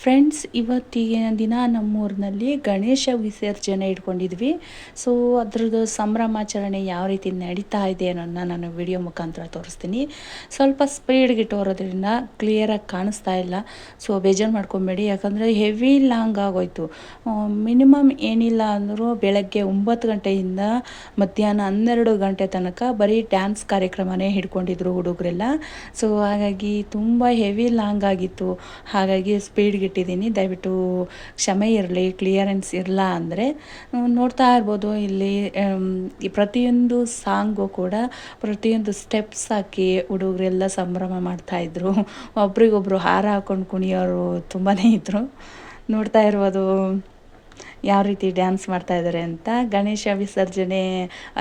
Friends ಇವತ್ತಿನ ದಿನ ನಮ್ಮೂರಿನಲ್ಲಿ ಗಣೇಶ ವಿಸರ್ಜನೆ ಇಟ್ಕೊಂಡಿದ್ವಿ. ಸೊ ಅದ್ರದ್ದು ಸಂಭ್ರಮಾಚರಣೆ ಯಾವ ರೀತಿ ನಡೀತಾ ಇದೆ ಅನ್ನೋದನ್ನ ನಾನು ವಿಡಿಯೋ ಮುಖಾಂತರ ತೋರಿಸ್ತೀನಿ. ಸ್ವಲ್ಪ ಸ್ಪೀಡ್ಗೆ ಇಟ್ಟೋರೋದ್ರಿಂದ ಕ್ಲಿಯರಾಗಿ ಕಾಣಿಸ್ತಾ ಇಲ್ಲ. ಸೊ ಬೇಜಾರು ಮಾಡ್ಕೊಬೇಡಿ. ಯಾಕಂದರೆ ಹೆವಿ ಲಾಂಗ್ ಆಗೋಯ್ತು. ಮಿನಿಮಮ್ ಏನಿಲ್ಲ ಅಂದರೂ ಬೆಳಗ್ಗೆ ಒಂಬತ್ತು ಗಂಟೆಯಿಂದ ಮಧ್ಯಾಹ್ನ ಹನ್ನೆರಡು ಗಂಟೆ ತನಕ ಬರೀ ಡ್ಯಾನ್ಸ್ ಕಾರ್ಯಕ್ರಮನೇ ಹಿಡ್ಕೊಂಡಿದ್ರು ಹುಡುಗರೆಲ್ಲ. ಸೊ ಹಾಗಾಗಿ ತುಂಬ ಹೆವಿ ಲಾಂಗ್ ಆಗಿತ್ತು. ಹಾಗಾಗಿ ಸ್ಪೀಡ್ಗೆ ಇಟ್ಟಿದ್ದೀನಿ ದಯವಿಟ್ಟು ಕ್ಷಮೆ ಇರಲಿ, ಕ್ಲಿಯರೆನ್ಸ್ ಇರಲ್ಲ ಅಂದರೆ ನೋಡ್ತಾ ಇರ್ಬೋದು. ಇಲ್ಲಿ ಪ್ರತಿಯೊಂದು ಸಾಂಗು ಕೂಡ ಪ್ರತಿಯೊಂದು ಸ್ಟೆಪ್ಸ್ ಹಾಕಿ ಹುಡುಗರೆಲ್ಲ ಸಂಭ್ರಮ ಮಾಡ್ತಾಯಿದ್ರು ಒಬ್ರಿಗೊಬ್ರು ಹಾರ ಹಾಕೊಂಡು ಕುಣಿಯೋರು ತುಂಬಾ ಇದ್ದರು ನೋಡ್ತಾ ಇರ್ಬೋದು. ಯಾವ ರೀತಿ ಡ್ಯಾನ್ಸ್ ಮಾಡ್ತಾ ಇದ್ದಾರೆ ಅಂತ ಗಣೇಶ ವಿಸರ್ಜನೆ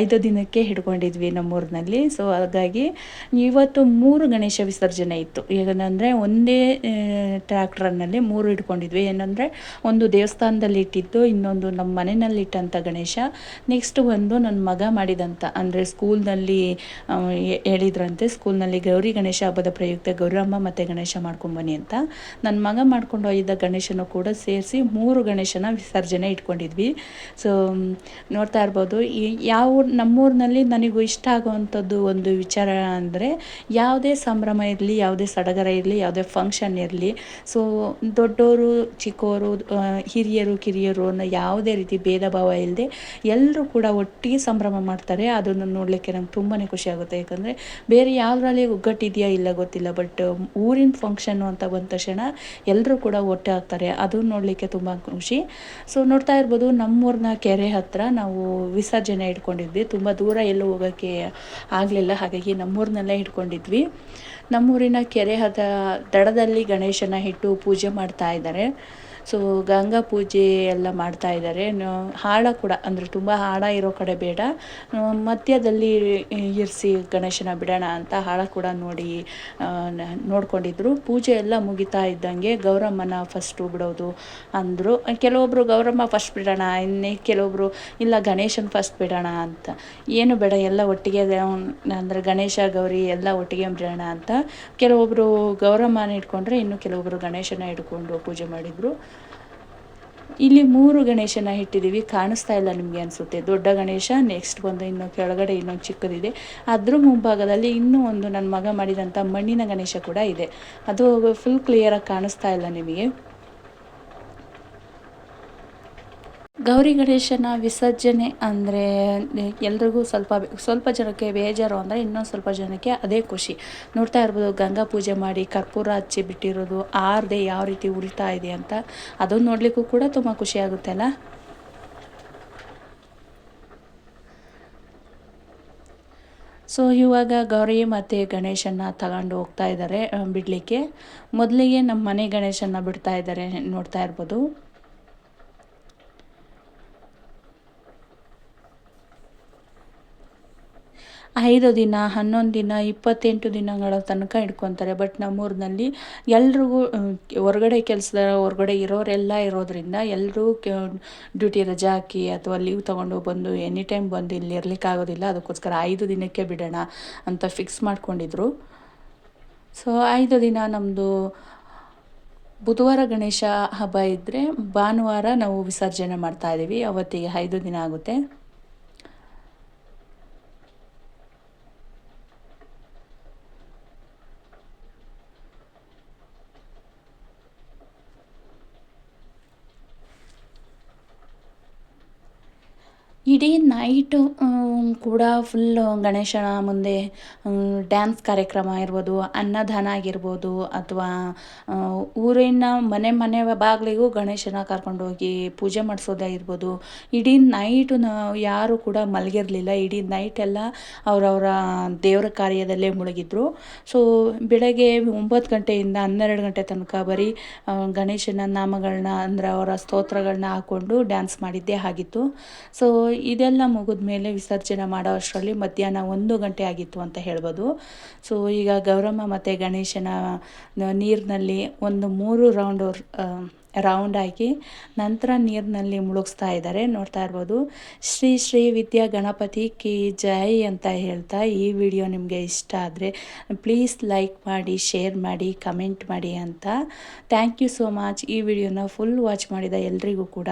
ಐದು ದಿನಕ್ಕೆ ಹಿಡ್ಕೊಂಡಿದ್ವಿ ನಮ್ಮೂರಿನಲ್ಲಿ. ಸೊ ಹಾಗಾಗಿ ಇವತ್ತು ಮೂರು ಗಣೇಶ ವಿಸರ್ಜನೆ ಇತ್ತು. ಏನಂದರೆ ಒಂದೇ ಟ್ರ್ಯಾಕ್ಟರ್ನಲ್ಲಿ ಮೂರು ಇಟ್ಕೊಂಡಿದ್ವಿ ಏನಂದರೆ ಒಂದು ದೇವಸ್ಥಾನದಲ್ಲಿ ಇಟ್ಟಿದ್ದು, ಇನ್ನೊಂದು ನಮ್ಮ ಮನೆಯಲ್ಲಿ ಇಟ್ಟಂಥ ಗಣೇಶ. ನೆಕ್ಸ್ಟ್ ಒಂದು ನನ್ನ ಮಗ ಮಾಡಿದಂಥ ಅಂದರೆ ಸ್ಕೂಲ್ನಲ್ಲಿ ಹೇಳಿದ್ರಂತೆ ಸ್ಕೂಲ್ನಲ್ಲಿ ಗೌರಿ ಗಣೇಶ ಹಬ್ಬದ ಪ್ರಯುಕ್ತ ಗೌರಮ್ಮ ಮತ್ತು ಗಣೇಶ ಮಾಡ್ಕೊಂಬನ್ನಿ ಅಂತ. ನನ್ನ ಮಗ ಮಾಡ್ಕೊಂಡು ಹೋಗಿದ್ದ ಗಣೇಶನೂ ಕೂಡ ಸೇರಿಸಿ ಮೂರು ಗಣೇಶನ ವಿಸರ್ಜನೆ ಇಟ್ಕೊಂಡಿದ್ವಿ. ಸೊ ನೋಡ್ತಾ ಇರ್ಬೋದು. ಯಾವ ನಮ್ಮೂರಿನಲ್ಲಿ ನನಗೂ ಇಷ್ಟ ಆಗುವಂಥದ್ದು ಒಂದು ವಿಚಾರ ಅಂದರೆ ಯಾವುದೇ ಸಂಭ್ರಮ ಇರಲಿ, ಯಾವುದೇ ಸಡಗರ ಇರಲಿ, ಯಾವುದೇ ಫಂಕ್ಷನ್ ಇರಲಿ. ಸೊ ದೊಡ್ಡವರು ಚಿಕ್ಕವರು ಹಿರಿಯರು, ಕಿರಿಯರು ಅನ್ನೋ ಯಾವುದೇ ರೀತಿ ಭೇದ ಭಾವ ಇಲ್ಲದೆ ಎಲ್ಲರೂ ಕೂಡ ಒಟ್ಟಿಗೆ ಸಂಭ್ರಮ ಮಾಡ್ತಾರೆ. ಅದನ್ನು ನೋಡಲಿಕ್ಕೆ ನಂಗೆ ತುಂಬಾ ಖುಷಿ ಆಗುತ್ತೆ. ಯಾಕಂದರೆ ಬೇರೆ ಯಾವುದ್ರಲ್ಲಿ ಒಗ್ಗಟ್ಟಿದೆಯಾ ಇಲ್ಲ ಗೊತ್ತಿಲ್ಲ ಬಟ್ ಊರಿನ ಫಂಕ್ಷನ್ ಅಂತ ಬಂದ ತಕ್ಷಣ ಎಲ್ಲರೂ ಕೂಡ ಒಟ್ಟು ಹಾಕ್ತಾರೆ ನೋಡಲಿಕ್ಕೆ ತುಂಬ ಖುಷಿ. ಸೊ ನೋಡ್ತಾ ಇರ್ಬೋದು, ನಮ್ಮೂರಿನ ಕೆರೆ ಹತ್ರ ನಾವು ವಿಸರ್ಜನೆ ಇಟ್ಕೊಂಡಿದ್ವಿ. ತುಂಬ ದೂರ ಎಲ್ಲೂ ಹೋಗೋಕ್ಕೆ ಆಗಲಿಲ್ಲ. ಹಾಗಾಗಿ ನಮ್ಮೂರಿನಲ್ಲೇ ಇಟ್ಕೊಂಡಿದ್ವಿ. ನಮ್ಮೂರಿನ ಕೆರೆ ಹದ, ದಡದಲ್ಲಿ ಗಣೇಶನ ಇಟ್ಟು ಪೂಜೆ ಮಾಡ್ತಾ ಇದ್ದಾರೆ. ಸೊ ಗಂಗಾ ಪೂಜೆ ಎಲ್ಲ ಮಾಡ್ತಾ ಇದ್ದಾರೆ. ಹಾಳ ಕೂಡ, ಅಂದರೆ ತುಂಬ ಹಾಳ ಇರೋ ಕಡೆ ಬೇಡ. ಮಧ್ಯದಲ್ಲಿ ಇರಿಸಿ ಗಣೇಶನ ಬಿಡೋಣ ಅಂತ ಹಾಳ ಕೂಡ ನೋಡಿ ನೋಡ್ಕೊಂಡಿದ್ರು. ಪೂಜೆ ಎಲ್ಲ ಮುಗಿತಾ ಇದ್ದಂಗೆ ಗೌರಮ್ಮನ ಫಸ್ಟು ಬಿಡೋದು ಅಂದರು. ಕೆಲವೊಬ್ಬರು ಗೌರಮ್ಮ ಫಸ್ಟ್ ಬಿಡೋಣ, ಇನ್ನೇ ಕೆಲವೊಬ್ಬರು ಇಲ್ಲ ಗಣೇಶನ ಫಸ್ಟ್ ಬಿಡೋಣ ಅಂತ. ಏನು ಬೇಡ, ಎಲ್ಲ ಒಟ್ಟಿಗೆ ಅಂದರೆ ಗಣೇಶ ಗೌರಿ ಎಲ್ಲ ಒಟ್ಟಿಗೆ ಬಿಡೋಣ ಅಂತ ಕೆಲವೊಬ್ಬರು ಗೌರಮ್ಮನ ಇಟ್ಕೊಂಡ್ರೆ ಇನ್ನು ಕೆಲವೊಬ್ಬರು ಗಣೇಶನ ಇಟ್ಕೊಂಡು ಪೂಜೆ ಮಾಡಿದ್ರು. ಇಲ್ಲಿ ಮೂರು ಗಣೇಶನ ಇಟ್ಟಿದ್ದೀವಿ. ಕಾಣಿಸ್ತಾ ಇಲ್ಲ ನಿಮಗೆ ಅನಿಸುತ್ತೆ. ದೊಡ್ಡ ಗಣೇಶ ನೆಕ್ಸ್ಟ್ ಒಂದು ಇನ್ನು ಕೆಳಗಡೆ ಇನ್ನೊಂದು ಚಿಕ್ಕದಿದೆ. ಅದ್ರ ಮುಂಭಾಗದಲ್ಲಿ ಇನ್ನೂ ಒಂದು ನನ್ನ ಮಗ ಮಾಡಿದಂಥ ಮಣ್ಣಿನ ಗಣೇಶ ಕೂಡ ಇದೆ. ಅದು ಫುಲ್ ಕ್ಲಿಯರಾಗಿ ಕಾಣಿಸ್ತಾ ಇಲ್ಲ ನಿಮಗೆ. ಗೌರಿ ಗಣೇಶನ ವಿಸರ್ಜನೆ ಅಂದರೆ ಎಲ್ರಿಗೂ ಸ್ವಲ್ಪ ಸ್ವಲ್ಪ ಜನಕ್ಕೆ ಬೇಜಾರು ಅಂದರೆ ಇನ್ನೊಂದು ಸ್ವಲ್ಪ ಜನಕ್ಕೆ ಅದೇ ಖುಷಿ. ನೋಡ್ತಾ ಇರ್ಬೋದು, ಗಂಗಾ ಪೂಜೆ ಮಾಡಿ ಕರ್ಪೂರ ಹಚ್ಚಿ ಬಿಟ್ಟಿರೋದು, ಆರದೆ ಯಾವ ರೀತಿ ಉರಿತಾ ಇದೆ ಅಂತ. ಅದನ್ನು ನೋಡಲಿಕ್ಕೂ ಕೂಡ ತುಂಬ ಖುಷಿ ಆಗುತ್ತೆ ಅಲ್ಲ? ಸೊ, ಇವಾಗ ಗೌರಿ ಮತ್ತು ಗಣೇಶನ್ನ ತಗೊಂಡು ಹೋಗ್ತಾ ಇದ್ದಾರೆ ಬಿಡಲಿಕ್ಕೆ. ಮೊದಲಿಗೆ ನಮ್ಮ ಮನೆ ಗಣೇಶನ್ನ ಬಿಡ್ತಾ ಇದ್ದಾರೆ, ನೋಡ್ತಾ ಇರ್ಬೋದು. ಐದು ದಿನ, ಹನ್ನೊಂದು ದಿನ, ಇಪ್ಪತ್ತೆಂಟು ದಿನಗಳ ತನಕ ಇಟ್ಕೊತಾರೆ. ಬಟ್ ನಮ್ಮೂರಿನಲ್ಲಿ ಎಲ್ರಿಗೂ ಹೊರ್ಗಡೆ ಕೆಲಸದ ಹೊರಗಡೆ ಇರೋರೆಲ್ಲ ಇರೋದ್ರಿಂದ ಎಲ್ಲರೂ ಡ್ಯೂಟಿ ರಜಾ ಹಾಕಿ ಅಥವಾ ಲೀವ್ ತೊಗೊಂಡು ಬಂದು ಎನಿ ಟೈಮ್ ಬಂದು ಇಲ್ಲಿ ಇರಲಿಕ್ಕಾಗೋದಿಲ್ಲ ಅದಕ್ಕೋಸ್ಕರ ಐದು ದಿನಕ್ಕೆ ಬಿಡೋಣ ಅಂತ ಫಿಕ್ಸ್ ಮಾಡ್ಕೊಂಡಿದ್ರು. ಸೊ ಐದು ದಿನ ನಮ್ಮದು ಬುಧವಾರ ಗಣೇಶ ಹಬ್ಬ ಇದ್ದರೆ ಭಾನುವಾರ ನಾವು ವಿಸರ್ಜನೆ ಮಾಡ್ತಾ ಇದ್ದೀವಿ ಅವತ್ತಿಗೆ ಐದು ದಿನ ಆಗುತ್ತೆ. ಇಡೀ ನೈಟು ಕೂಡ ಫುಲ್ಲು ಗಣೇಶನ ಮುಂದೆ ಡ್ಯಾನ್ಸ್ ಕಾರ್ಯಕ್ರಮ ಇರ್ಬೋದು, ಅನ್ನದಾನ ಆಗಿರ್ಬೋದು, ಅಥವಾ ಊರಿನ ಮನೆ ಮನೆ ಬಾಗಿಲಿಗೂ ಗಣೇಶನ ಕರ್ಕೊಂಡೋಗಿ ಪೂಜೆ ಮಾಡಿಸೋದಾಗಿರ್ಬೋದು ಇಡೀ ನೈಟು ನಾವು ಯಾರು ಕೂಡ ಮಲಗಿರಲಿಲ್ಲ. ಇಡೀ ನೈಟೆಲ್ಲ ಅವರವರ ದೇವರ ಕಾರ್ಯದಲ್ಲೇ ಮುಳುಗಿದ್ರು. ಸೊ ಬೆಳಗ್ಗೆ ಒಂಬತ್ತು ಗಂಟೆಯಿಂದ ಹನ್ನೆರಡು ಗಂಟೆ ತನಕ ಬರೀ ಗಣೇಶನ ನಾಮಗಳನ್ನ ಅಂದರೆ ಅವರ ಸ್ತೋತ್ರಗಳನ್ನ ಹಾಕ್ಕೊಂಡು ಡ್ಯಾನ್ಸ್ ಮಾಡಿದ್ದೇ ಆಗಿತ್ತು. ಸೊ ಇದೆಲ್ಲ ಮುಗಿದ ಮೇಲೆ ವಿಸರ್ಜನೆ ಮಾಡೋ ಅಷ್ಟರಲ್ಲಿ ಮಧ್ಯಾಹ್ನ ಒಂದು ಗಂಟೆ ಆಗಿತ್ತು ಅಂತ ಹೇಳ್ಬೋದು. ಸೊ ಈಗ ಗೌರಮ್ಮ ಮತ್ತು ಗಣೇಶನ ನೀರಿನಲ್ಲಿ ಒಂದು ಮೂರು ರೌಂಡ್ ರೌಂಡ್ ಹಾಕಿ ನಂತರ ನೀರಿನಲ್ಲಿ ಮುಳುಗಿಸ್ತಾ ಇದ್ದಾರೆ. ನೋಡ್ತಾ ಇರ್ಬೋದು. ಶ್ರೀ ಶ್ರೀ ವಿದ್ಯಾ ಗಣಪತಿ ಕಿ ಜೈ ಅಂತ ಹೇಳ್ತಾ ಈ ವಿಡಿಯೋ ನಿಮಗೆ ಇಷ್ಟ ಆದರೆ ಪ್ಲೀಸ್ ಲೈಕ್ ಮಾಡಿ ಶೇರ್ ಮಾಡಿ ಕಮೆಂಟ್ ಮಾಡಿ ಅಂತ. ಥ್ಯಾಂಕ್ ಯು ಸೋ ಮಚ್ ಈ ವಿಡಿಯೋನ ಫುಲ್ ವಾಚ್ ಮಾಡಿದ ಎಲ್ರಿಗೂ ಕೂಡ.